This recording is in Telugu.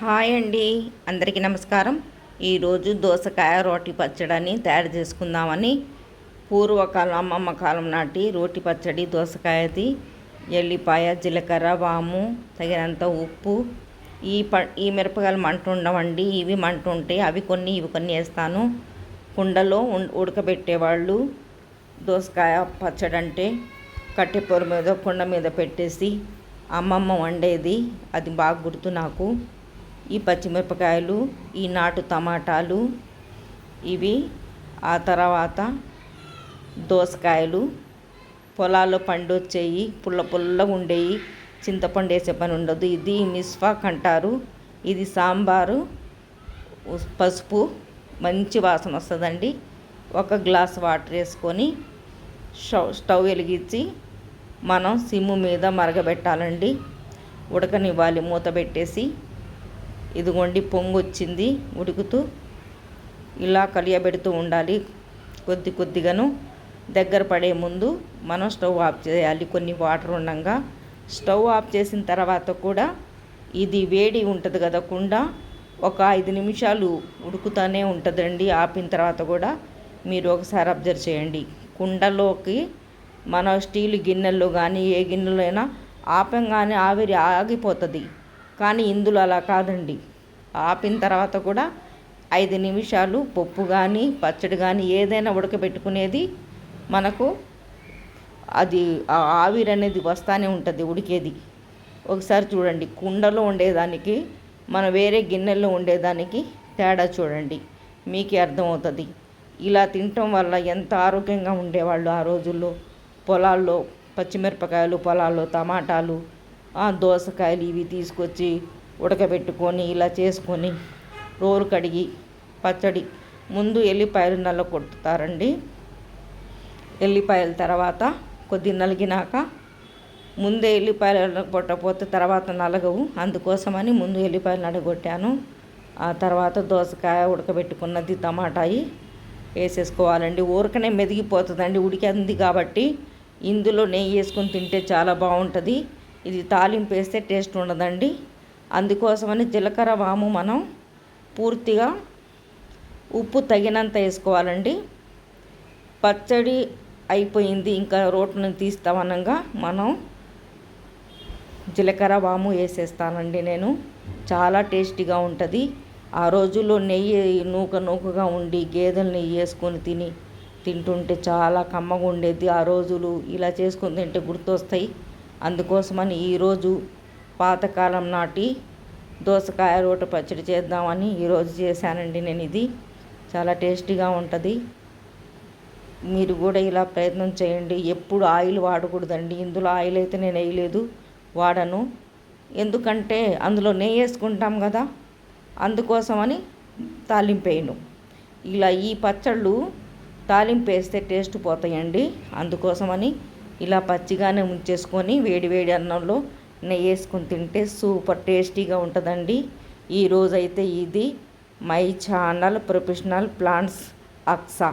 హాయ్ అండి. అందరికీ నమస్కారం. ఈరోజు దోసకాయ రోటి పచ్చడిని తయారు చేసుకుందామని పూర్వకాలం అమ్మమ్మ కాలం నాటి రోటి పచ్చడి దోసకాయది ఎల్లిపాయ జీలకర్ర వాము తగినంత ఉప్పు ఈ ప ఈ మిరపకాయలు మంట ఉండవండి. ఇవి మంట ఉంటాయి అవి కొన్ని ఇవి కొన్ని వేస్తాను. కుండలో ఉడకబెట్టేవాళ్ళు దోసకాయ పచ్చడి అంటే కట్టెపొర మీద కుండ మీద పెట్టేసి అమ్మమ్మ వండేది. అది బాగా గుర్తు నాకు. ఈ పచ్చిమిరపకాయలు ఈ నాటు టమాటాలు ఇవి ఆ తర్వాత దోసకాయలు పొలాల్లో పండొచ్చేయి పుల్ల పుల్లగా ఉండేవి చింతపండు వేసే పని ఉండదు. ఇది మిస్ఫాక్ అంటారు ఇది సాంబారు పసుపు మంచి వాసన వస్తుందండి. ఒక గ్లాస్ వాటర్ వేసుకొని స్టవ్ స్టవ్ వెలిగించి మనం సిమ్ము మీద మరగబెట్టాలండి. ఉడకనివ్వాలి మూత పెట్టేసి. ఇదిగోండి పొంగు వచ్చింది ఉడుకుతూ ఇలా కలియబెడుతూ ఉండాలి. కొద్ది కొద్దిగాను దగ్గర పడే ముందు మనం స్టవ్ ఆఫ్ చేయాలి. కొన్ని వాటర్ ఉండగా. స్టవ్ ఆఫ్ చేసిన తర్వాత కూడా ఇది వేడి ఉంటుంది కదా కుండ. ఒక ఐదు నిమిషాలు ఉడుకుతూనే ఉంటుందండి. ఆపిన తర్వాత కూడా మీరు ఒకసారి అబ్జర్వ్ చేయండి. కుండలోకి మన స్టీల్ గిన్నెల్లో కానీ ఏ గిన్నెలో అయినా ఆపంగానే ఆవిరి ఆగిపోతుంది. కానీ ఇందులో అలా కాదండి. ఆపిన తర్వాత కూడా ఐదు నిమిషాలు పప్పు కానీ పచ్చడి కానీ ఏదైనా ఉడకబెట్టుకునేది మనకు అది ఆవిరి అనేది వస్తూనే ఉంటుంది ఉడికేది. ఒకసారి చూడండి కుండలో ఉండేదానికి మనం వేరే గిన్నెల్లో ఉండేదానికి తేడా చూడండి మీకే అర్థమవుతుంది. ఇలా తినటం వల్ల ఎంత ఆరోగ్యంగా ఉండేవాళ్ళు ఆ రోజుల్లో? పొలాల్లో పచ్చిమిరపకాయలు పొలాల్లో టమాటాలు దోసకాయలు ఇవి తీసుకొచ్చి ఉడకబెట్టుకొని ఇలా చేసుకొని రోలు కడిగి పచ్చడి ముందు ఎల్లిపాయలు నల్ల కొట్టుతారండి ఎల్లిపాయల తర్వాత కొద్ది నలిగినాక ముందే ఎల్లిపాయలు కొట్టకపోతే తర్వాత నలగవు. అందుకోసమని ముందు ఎల్లిపాయలు నడగొట్టాను ఆ తర్వాత దోసకాయ ఉడకబెట్టుకున్నది టమాటాయి వేసేసుకోవాలండి. ఊరకనే మెదిగిపోతుందండి ఉడికింది కాబట్టి ఇందులో నెయ్యి వేసుకొని తింటే చాలా బాగుంటుంది. ఇది తాలింపు వేస్తే టేస్ట్ ఉండదండి. అందుకోసమని జీలకర్ర వాము మనం పూర్తిగా ఉప్పు తగినంత వేసుకోవాలండి. పచ్చడి అయిపోయింది ఇంకా రోట్ని తీస్తామనగా మనం జీలకర్ర వాము వేసేస్తానండి నేను. చాలా టేస్టీగా ఉంటుంది. ఆ రోజుల్లో నెయ్యి నూక నూకగా ఉండి గేదెలు నెయ్యి వేసుకొని తిని తింటుంటే చాలా కమ్మగా ఉండేది. ఆ రోజులు ఇలా చేసుకొని తింటే గుర్తొస్తాయి. అందుకోసమని ఈరోజు పాతకాలం నాటి దోసకాయ రోట పచ్చడి చేద్దామని ఈరోజు చేశానండి నేను ఇది. చాలా టేస్టీగా ఉంటుంది. మీరు కూడా ఇలా ప్రయత్నం చేయండి. ఎప్పుడు ఆయిల్ వాడకూడదండి. ఇందులో ఆయిల్ అయితే నేను వేయలేదు వాడను. ఎందుకంటే అందులో నెయ్యి వేసుకుంటాం కదా అందుకోసమని తాలింపేయను ఇలా ఈ పచ్చళ్ళు తాలింపు వేస్తే టేస్ట్ పోతాయండి. అందుకోసమని ఇలా పచ్చిగానే ఉంచేసుకొని వేడి వేడి అన్నంలో నెయ్యి వేసుకొని తింటే సూపర్ టేస్టీగా ఉంటుందండి. ఈరోజైతే ఇది my channel professional plants Aqsa.